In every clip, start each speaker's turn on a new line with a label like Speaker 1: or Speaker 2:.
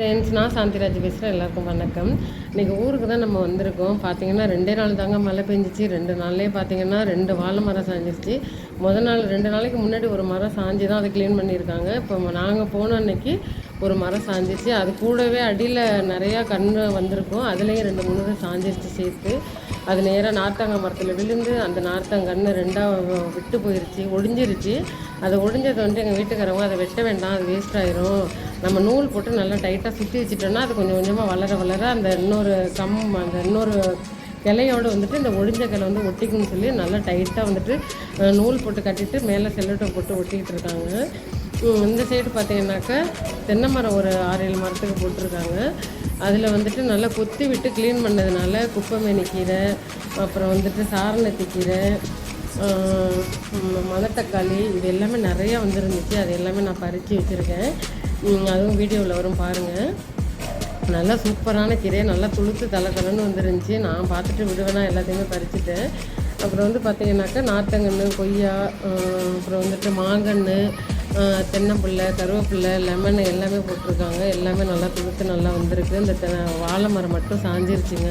Speaker 1: Friends நான் சாந்திராஜ் பேசுகிறேன் எல்லாருக்கும் வணக்கம். இன்றைக்கி ஊருக்கு தான் நம்ம வந்திருக்கோம். பார்த்தீங்கன்னா ரெண்டே நாள் தாங்க மழை பெஞ்சிச்சு. ரெண்டு நாள்லேயே பார்த்தீங்கன்னா ரெண்டு வாழை மரம் சாஞ்சிருச்சு. முத நாள் ரெண்டு நாளைக்கு முன்னாடி ஒரு மரம் சாஞ்சி தான் அதை க்ளீன் பண்ணியிருக்காங்க. இப்போ நாங்கள் போன அன்னைக்கு ஒரு மரம் சாஞ்சிருச்சு அது கூடவே அடியில் நிறையா கண் வந்திருக்கும். அதுலேயும் ரெண்டு மூணு சாஞ்சிருச்சு சேர்த்து. அது நேராக நார்த்தங்காய் மரத்தில் விழுந்து அந்த நார்த்தங்கன்று ரெண்டாக விட்டு போயிருச்சு ஒடிஞ்சிருச்சு. அது ஒடிஞ்சது வந்துட்டு எங்கள் வீட்டுக்காரவங்க அதை வெட்ட வேண்டாம் அது வேஸ்ட் ஆயிரும். நம்ம நூல் போட்டு நல்லா டைட்டாக சுற்றி வச்சிட்டோம்னா அது கொஞ்சம் கொஞ்சமாக வளர வளர அந்த இன்னொரு கம் அந்த இன்னொரு கிளையோடு வந்துட்டு இந்த ஒழிஞ்ச கிளை வந்து ஒட்டிக்குன்னு சொல்லி நல்லா டைட்டாக வந்துட்டு நூல் போட்டு கட்டிட்டு மேலே செல்லட்டை போட்டு ஒட்டிக்கிட்டு இருக்காங்க. இந்த சைடு பார்த்தீங்கன்னாக்கா தென்னை மரம் ஒரு ஆறு ஏழு மரத்துக்கு போட்டிருக்காங்க. அதில் வந்துட்டு நல்லா கொத்தி விட்டு க்ளீன் பண்ணதுனால குப்பைமேனி கீரை அப்புறம் வந்துட்டு சாரணத்தி கீரை மணத்தக்காளி இது எல்லாமே நிறையா வந்துருந்துச்சு. அது எல்லாமே நான் பறித்து வச்சுருக்கேன். அதுவும் வீடியோவில் வரும் பாருங்கள் நல்லா சூப்பரான கீரை நல்லா துளுத்து தலை தலைன்னு வந்துருந்துச்சு. நான் பார்த்துட்டு விடுவேனா எல்லாத்தையுமே பறிச்சுட்டேன். அப்புறம் வந்து பார்த்திங்கனாக்கா நார்த்தங்கன்று கொய்யா அப்புறம் வந்துட்டு மாங்கன்று தென்னம்பிள்ளை கருவேப்பிள்ளை லெமன் எல்லாமே போட்டிருக்காங்க. எல்லாமே நல்லா துளுத்து நல்லா வந்திருக்கு. இந்த வாழை மரம் மட்டும் சாஞ்சிருச்சுங்க.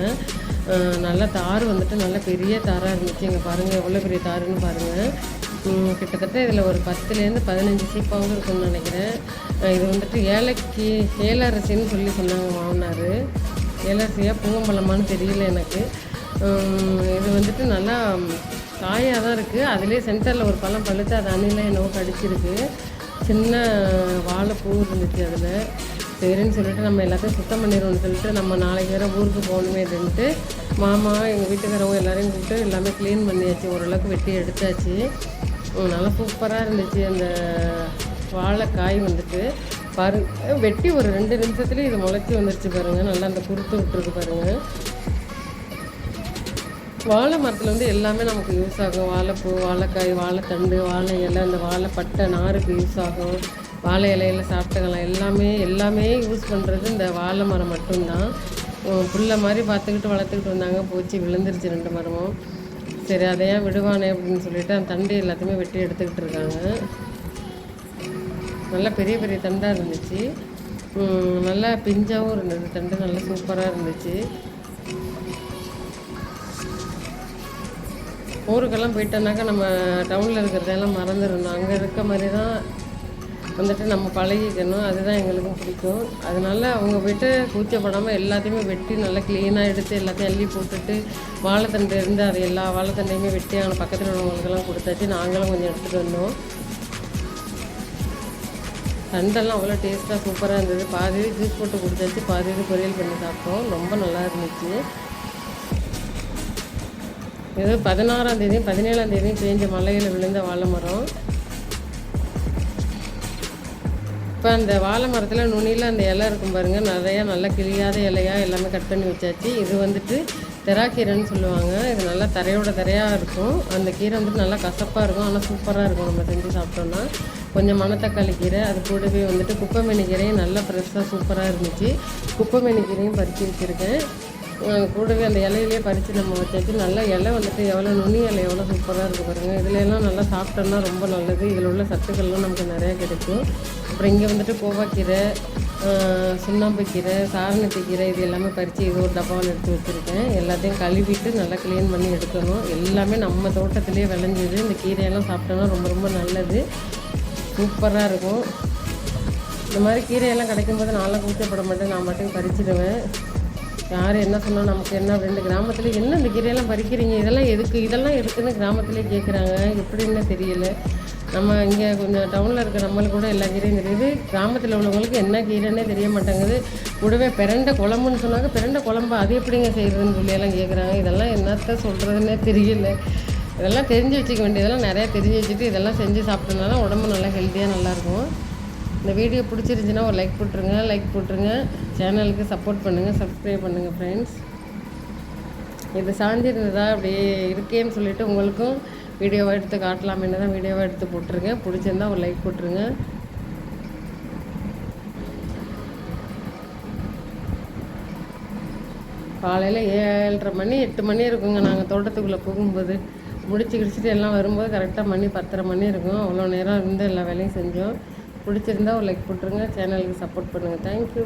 Speaker 1: நல்லா தார் வந்துட்டு நல்லா பெரிய தாராக இருந்துச்சு இங்கே பாருங்கள் எவ்வளோ பெரிய தாருன்னு பாருங்கள் கிட்டத்தட்ட இதில் ஒரு பத்துலேருந்து பதினஞ்சு சீப்பாகவும் இருக்குன்னு நினைக்கிறேன். இது வந்துட்டு ஏலக்கி ஏலரசின்னு சொல்லி சொன்னாங்க மாமனார். ஏலரசியாக பூங்கம்பழமான்னு தெரியல எனக்கு. இது வந்துட்டு நல்லா காயாக தான் இருக்குது. அதுலேயே சென்டரில் ஒரு பழம் பழுத்து அது அணில என்னவோ கடிச்சிருக்கு. சின்ன வாழைப்பூ இருந்துச்சு அதில். சரின்னு சொல்லிட்டு நம்ம எல்லாத்தையும் சுத்தம் பண்ணிடுவோம்னு சொல்லிட்டு நம்ம நாளைக்கு வேறு ஊருக்கு போகணுமே அப்படின்ட்டு மாமா எங்கள் வீட்டுக்காரவங்க எல்லோரையும் கூப்பிட்டு எல்லாமே க்ளீன் பண்ணியாச்சு. ஓரளவுக்கு வெட்டி எடுத்தாச்சு. நல்லா சூப்பராக இருந்துச்சு. அந்த வாழைக்காய் வந்துட்டு பாரு வெட்டி ஒரு ரெண்டு நிமிஷத்துலேயும் இது முளைச்சி வந்துருச்சு பாருங்கள் நல்லா அந்த குருத்து விட்டுருக்கு பாருங்கள் வாழை மரத்தில் வந்து எல்லாமே நமக்கு யூஸ் ஆகும். வாழைப்பூ வாழைக்காய் வாழைத்தண்டு வாழை இலை அந்த வாழைப்பட்டை நாருக்கு யூஸ் ஆகும். வாழை இலையில சாப்பிட்டுக்கலாம். எல்லாமே எல்லாமே யூஸ் பண்ணுறது இந்த வாழை மரம் மட்டும்தான். புல்லை மாதிரி பார்த்துக்கிட்டு வளர்த்துக்கிட்டு வந்தாங்க. போச்சு விழுந்துருச்சு ரெண்டு மரமும். சரி அதையா விடுவானே அப்படின்னு சொல்லிட்டு அந்த தண்டு எல்லாத்தையுமே வெட்டி எடுத்துக்கிட்டு இருக்காங்க. நல்லா பெரிய பெரிய தண்டாக இருந்துச்சு. நல்லா பிஞ்சாகவும் இருந்தது. தண்டு நல்லா சூப்பராக இருந்துச்சு. ஊருக்கெல்லாம் போயிட்டோன்னாக்கா நம்ம டவுனில் இருக்கிறதெல்லாம் மறந்துடணும். அங்கே இருக்க மாதிரி தான் வந்துட்டு நம்ம பழகிக்கணும். அதுதான் எங்களுக்கும் பிடிக்கும். அதனால அவங்க போய்ட்டு கூச்சப்படாமல் எல்லாத்தையுமே வெட்டி நல்லா க்ளீனாக எடுத்து எல்லாத்தையும் அள்ளி போட்டுட்டு வாழைத்தண்டு இருந்து அது எல்லா வாழைத்தண்டையுமே வெட்டி அவங்க பக்கத்தில் உள்ளவங்களுக்கெல்லாம் கொடுத்தாச்சு. நாங்களும் கொஞ்சம் எடுத்துகிட்டு வந்தோம். தண்டெல்லாம் அவ்வளோ டேஸ்ட்டாக சூப்பராக இருந்தது. பாதி ஜூஸ் போட்டு கொடுத்தாச்சு. பாதி பொரியல் பண்ணி சாப்பிட்டோம். ரொம்ப நல்லா இருந்துச்சு. இது பதினாறாம் தேதியும் பதினேழாம் தேதியும் பேஞ்ச மலையில் விழுந்த வாழை மரம். இப்போ அந்த வாழை மரத்தில் நுனியில் அந்த இலை இருக்கும் பாருங்கள் நிறையா நல்லா கிளியாத இலையாக எல்லாமே கட் பண்ணி வச்சாச்சு. இது வந்துட்டு தெராக்கீரைன்னு சொல்லுவாங்க. இது நல்லா தரையோட தரையாக இருக்கும். அந்த கீரை வந்துட்டு நல்லா கசப்பாக இருக்கும். ஆனால் சூப்பராக இருக்கும். நம்ம செஞ்சு சாப்பிட்டோம்னா. கொஞ்சம் மணத்தக்காளி கீரை அது கூடவே வந்துட்டு குப்பைமேனி கீரையும் நல்லா ஃப்ரெஷ்ஷாக சூப்பராக இருந்துச்சு. குப்பைமேனி கீரையும் பறித்து வச்சுருக்கேன். கூடவே அந்த இலையிலே பறித்து நம்ம வச்சாச்சு. நல்லா இலை வந்துட்டு எவ்வளோ நுனி இலை எவ்வளோ சூப்பராக இருக்குது பாருங்கள் இதுலலாம் நல்லா சாப்பிட்டோம்னா ரொம்ப நல்லது. இதில் உள்ள சத்துக்கள்லாம் நமக்கு நிறையா கிடைக்கும். அப்புறம் இங்கே வந்துட்டு கோவாக்கீரை சுண்ணாம்புக்கீரை சாரணத்து கீரை இது எல்லாமே பறித்து இது ஒரு டப்பாவில் எடுத்து வச்சுருக்கேன். எல்லாத்தையும் கழுவிட்டு நல்லா க்ளீன் பண்ணி எடுக்கணும் எல்லாமே நம்ம தோட்டத்திலே விளைஞ்சது. இந்த கீரையெல்லாம் சாப்பிட்டோன்னா ரொம்ப ரொம்ப நல்லது. சூப்பராக இருக்கும். இந்த மாதிரி கீரையெல்லாம் கிடைக்கும்போது நான்லாம் கூச்சப்பட மாட்டேன். நான் மட்டும் பறிச்சிடுவேன். யார் என்ன சொன்னால் நமக்கு என்ன ரெண்டு கிராமத்தில் என்ன இந்த கீரையெல்லாம் பறிக்கிறீங்க? இதெல்லாம் எதுக்கு? இதெல்லாம் எதுக்குன்னு கிராமத்திலே கேட்குறாங்க எப்படின்னு தெரியல. நம்ம இங்கே கொஞ்சம் டவுனில் இருக்க நம்மளுக்கு கூட எல்லா கீரையும் தெரியுது. கிராமத்தில் உள்ளவங்களுக்கு என்ன கீரைன்னே தெரிய மாட்டேங்குது. கூடவே பிறண்ட குழம்புன்னு சொன்னாங்க. பிறண்ட குழம்பு அது எப்படிங்க செய்கிறதுன்னு சொல்லி எல்லாம் கேட்குறாங்க இதெல்லாம் என்னத்த சொல்கிறதுன்னே தெரியல. இதெல்லாம் தெரிஞ்சு வச்சுக்க வேண்டியதெல்லாம் நிறையா தெரிஞ்சு வச்சுட்டு இதெல்லாம் செஞ்சு சாப்பிட்டனால உடம்பு நல்லா ஹெல்த்தியாக நல்லாயிருக்கும் இந்த வீடியோ பிடிச்சிருந்துச்சின்னா ஒரு லைக் போட்டுருங்க லைக் போட்டுருங்க. சேனலுக்கு சப்போர்ட் பண்ணுங்கள் சப்ஸ்கிரைப் பண்ணுங்கள் ஃப்ரெண்ட்ஸ் இது சாஞ்சிருந்ததா அப்படியே இருக்கேன்னு சொல்லிவிட்டு உங்களுக்கும் வீடியோவை எடுத்து காட்டலாமேன்னு தான் வீடியோவை எடுத்து போட்டுருங்க. பிடிச்சிருந்தா ஒரு லைக் போட்டுருங்க. காலையில் ஏழரை மணி எட்டு மணி இருக்குங்க. நாங்கள் தோட்டத்துக்குள்ளே போகும்போது முடிச்சு கிடிச்சிட்டு எல்லாம் வரும்போது கரெக்டாக மணி பத்தரை மணி இருக்கும். அவ்வளோ நேரம் இருந்து எல்லா வேலையும் செஞ்சோம். பிடிச்சிருந்தா ஒரு லைக் போட்டுருங்க. சேனலுக்கு சப்போர்ட் பண்ணுங்கள் தேங்க்யூ